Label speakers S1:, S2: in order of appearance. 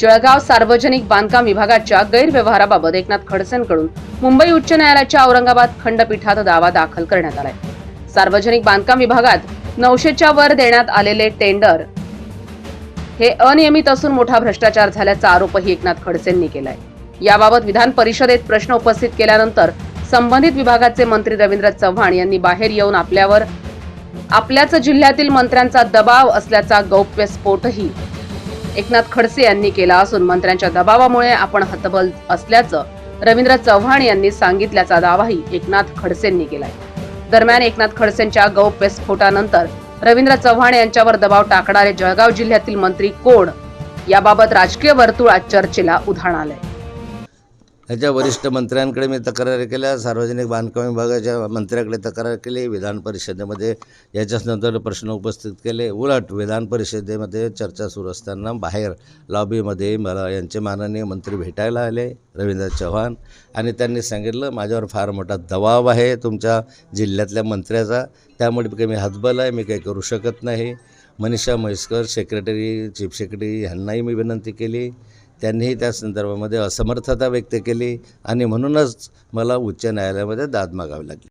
S1: जळगाव सार्वजनिक बांधकाम विभागाच्या गैरव्यवहाराबाबत एकनाथ खडसेंकडून मुंबई उच्च न्यायालयाच्या औरंगाबाद खंडपीठात दावा दाखल करण्यात आलाय. सार्वजनिक बांधकाम विभागात नऊशेच्या वर देण्यात आलेले टेंडर हे अनियमित असून मोठा भ्रष्टाचार झाल्याचा आरोपही एकनाथ खडसेंनी केलाय. याबाबत विधान परिषदेत प्रश्न उपस्थित केल्यानंतर संबंधित विभागाचे मंत्री रवींद्र चव्हाण यांनी बाहेर येऊन आपल्यावर आपल्याच जिल्ह्यातील मंत्र्यांचा दबाव असल्याचा गौप्यस्फोटही एकनाथ खडसे यांनी केला असून मंत्र्यांच्या दबावामुळे आपण हतबल असल्याचं रवींद्र चव्हाण यांनी सांगितल्याचा दावाही एकनाथ खडसेंनी केलाय. दरम्यान एकनाथ खडसेंच्या गौप्यस्फोटानंतर रवींद्र चव्हाण यांच्यावर दबाव टाकणारे जळगाव जिल्ह्यातील मंत्री कोण? याबाबत राजकीय वर्तुळात चर्चेला उधाण आलंय.
S2: ह्याच्या वरिष्ठ मंत्र्यांकडे मी तक्रारी केल्या. सार्वजनिक बांधकाम विभागाच्या मंत्र्याकडे तक्रार केली. विधान परिषदेमध्ये याच्याच नंतर प्रश्न उपस्थित केले. उलट विधान परिषदेमध्ये चर्चा सुरू असताना बाहेर लॉबीमध्ये मला यांचे माननीय मंत्री भेटायला आले रवींद्र चव्हाण. आणि त्यांनी सांगितलं माझ्यावर फार मोठा दबाव आहे तुमच्या जिल्ह्यातल्या मंत्र्याचा. त्यामुळे काही मी हातबल आहे मी काही करू शकत नाही. Manisha Mhaiskar secretary chief secretary ह्यांनाही मी विनंती केली. त्यांनीही त्या संदर्भामध्ये असमर्थता व्यक्त केली आणि म्हणूनच मला उच्च न्यायालयामध्ये दाद मागावी लागली.